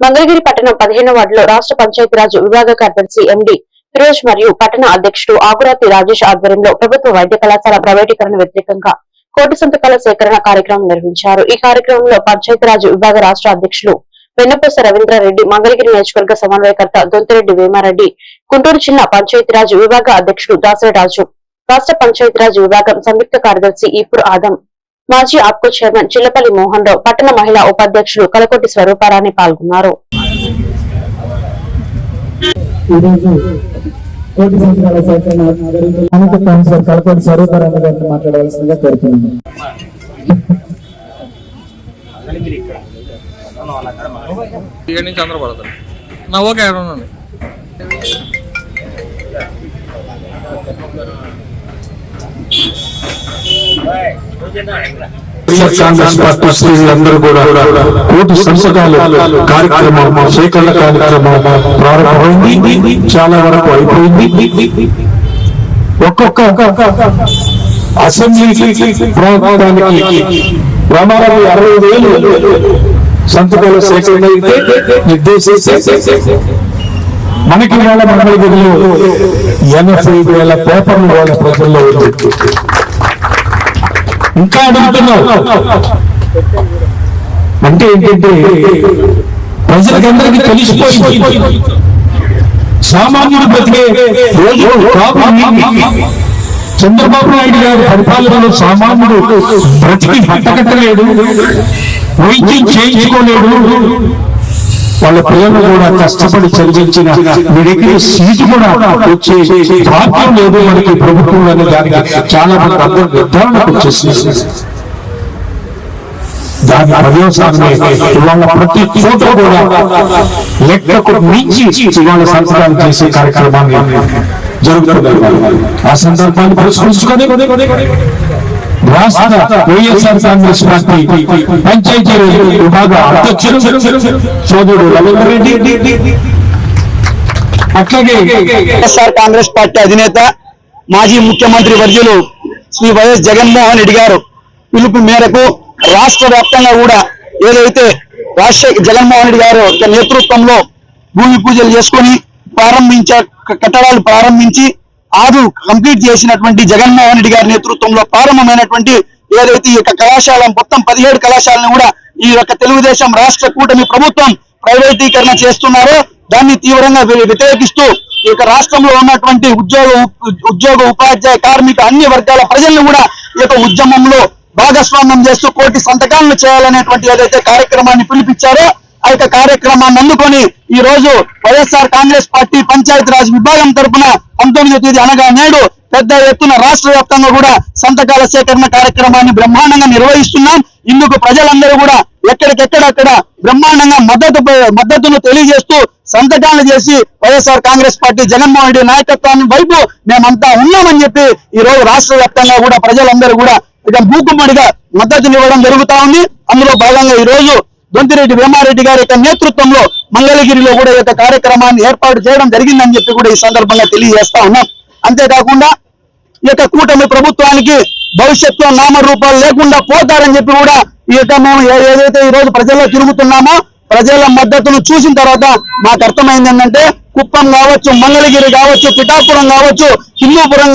మంగళగిరి పట్టణం పదిహేను వార్డులో రాష్ట్ర పంచాయతీరాజ్ విభాగ కార్యదర్శి ఎండి ఫిరోజ్ మరియు పట్టణ అధ్యక్షుడు ఆకురాతి రాజేష్ ఆధ్వర్యంలో ప్రభుత్వ వైద్య కళాశాల ప్రైవేటీకరణ వ్యతిరేకంగా కోటి సంతకాల సేకరణ కార్యక్రమం నిర్వహించారు. ఈ కార్యక్రమంలో పంచాయతీరాజ్ విభాగ రాష్ట్ర అధ్యక్షులు వెన్నపూస రవీంద్రారెడ్డి మంగళగిరి నియోజకవర్గ సమన్వయకర్త దొంతిరెడ్డి వేమారెడ్డి గుంటూరు జిల్లా పంచాయతీరాజ్ విభాగ అధ్యక్షుడు దాసరిరాజు రాష్ట్ర పంచాయతీరాజ్ విభాగం సంయుక్త కార్యదర్శి ఈపూర్ ఆదం మాజీ ఆప్కో చైర్మన్ చిల్లపల్లి మోహన్ రావు పట్టణ మహిళా ఉపాధ్యక్షులు కలకొట్టి స్వరూపారాణి పాల్గొన్నారు. గారిని మాట్లాడవలసిందిగా కోరుతున్నాను. ఇక్కడి నుంచి అందరూ పడతారు. నా ఓకే ఆడ ఉండండి. కాంగ్రెస్ పార్టీ శ్రేణులందరూ కూడా కోటి సంతకాలు కార్యక్రమం సేకరణ కార్యక్రమం ప్రారంభమైంది. చాలా వరకు అయిపోయింది. ఒక్కొక్క అసెంబ్లీ ప్రాంతానికి ప్రమాణాలు అరవై వేలు సంతకాల సేకరణ అయితే నిర్దేశించి మనకి వాళ్ళ మంగళగిరిలో ఎనభై వేల పేపర్లు వాళ్ళ ప్రజల్లో ఉంది. ఇంకా అడుగుతున్నావు. అంటే ఏంటంటే ప్రజలకందరికీ తెలిసిపోయింది సామాన్యుడు బ్రతికే రోజు చంద్రబాబు నాయుడు గారి పరిపాలనలో సామాన్యుడు బ్రతికి బట్టకట్టలేడు వైద్యం చేయించుకోలేడు వాళ్ళ పిల్లలు కూడా కష్టపడి చదివించిన మెడికల్ సీటు కూడా వచ్చే భాగ్యం లేదు మనకి ప్రభుత్వం అనే దానికి. చాలా మంది అందరూ నిర్ధారణకు వచ్చేసింది దాని పర్యవసానమే ఇవాళ ప్రతి చోట కూడా లెక్కకు మించి ఇవాళ సంతకాలు చేసే కార్యక్రమాన్ని జరుగుతుంది. ఆ సందర్భాన్ని పరిష్కరించుకొని రాష్ట్ర వైఎస్ఆర్ కాంగ్రెస్ పార్టీ పంచాయతీ విభాగ అధ్యక్షుడు సోదరుడు రవీంద్ర రెడ్డి. అట్లాగే వైఎస్ఆర్ కాంగ్రెస్ పార్టీ అధినేత మాజీ ముఖ్యమంత్రి వర్యులు శ్రీ వైఎస్ జగన్మోహన్ రెడ్డి గారు పిలుపు మేరకు రాష్ట్ర వ్యాప్తంగా కూడా ఏదైతే రాజశేఖర్ జగన్మోహన్ రెడ్డి గారు నేతృత్వంలో భూమి పూజలు చేసుకుని ప్రారంభించ కట్టడాలు ప్రారంభించి ఆరు కంప్లీట్ చేసినటువంటి జగన్మోహన్ రెడ్డి గారి నేతృత్వంలో ప్రారంభమైనటువంటి ఏదైతే ఈ యొక్క కళాశాల మొత్తం పదిహేడు కళాశాలను కూడా ఈ యొక్క తెలుగుదేశం రాష్ట్ర కూటమి ప్రభుత్వం ప్రైవేటీకరణ చేస్తున్నారో. దాన్ని తీవ్రంగా వ్యతిరేకిస్తూ ఈ యొక్క రాష్ట్రంలో ఉన్నటువంటి ఉద్యోగ ఉద్యోగ ఉపాధ్యాయ కార్మిక అన్ని వర్గాల ప్రజలను కూడా ఈ యొక్క ఉద్యమంలో భాగస్వామ్యం చేస్తూ కోటి సంతకాలను చేయాలనేటువంటి ఏదైతే కార్యక్రమాన్ని పిలిపించారో ఆ యొక్క కార్యక్రమాన్ని అందుకొని ఈ రోజు వైఎస్ఆర్ కాంగ్రెస్ పార్టీ పంచాయతీరాజ్ విభాగం తరపున పంతొమ్మిదో తేదీ అనగా నేడు పెద్ద ఎత్తున రాష్ట్ర వ్యాప్తంగా కూడా సంతకాల సేకరణ కార్యక్రమాన్ని బ్రహ్మాండంగా నిర్వహిస్తున్నాం. ఇందుకు ప్రజలందరూ కూడా ఎక్కడికెక్కడక్కడ బ్రహ్మాండంగా మద్దతు మద్దతును తెలియజేస్తూ సంతకాలు చేసి వైఎస్ఆర్ కాంగ్రెస్ పార్టీ జగన్మోహన్ రెడ్డి నాయకత్వాన్ని వైపు మేమంతా ఉన్నామని చెప్పి ఈ రోజు రాష్ట్ర వ్యాప్తంగా కూడా ప్రజలందరూ కూడా ఇక భూకుమ్మడిగా మద్దతునివ్వడం జరుగుతా ఉంది. అందులో భాగంగా ఈ రోజు దొంతిరెడ్డి వేమారెడ్డి గారి యొక్క నేతృత్వంలో మంగళగిరిలో కూడా ఈ యొక్క కార్యక్రమాన్ని ఏర్పాటు చేయడం జరిగిందని చెప్పి కూడా ఈ సందర్భంగా తెలియజేస్తా ఉన్నాం. అంతేకాకుండా ఈ యొక్క కూటమి ప్రభుత్వానికి భవిష్యత్తులో నామరూపాలు లేకుండా పోతారని చెప్పి కూడా ఈ యొక్క మేము ఏదైతే ఈ రోజు ప్రజల్లో తిరుగుతున్నామో ప్రజల మద్దతును చూసిన తర్వాత మాకు అర్థమైంది ఏంటంటే కుప్పం కావచ్చు మంగళగిరి కావచ్చు పిఠాపురం కావచ్చు హిందూపురం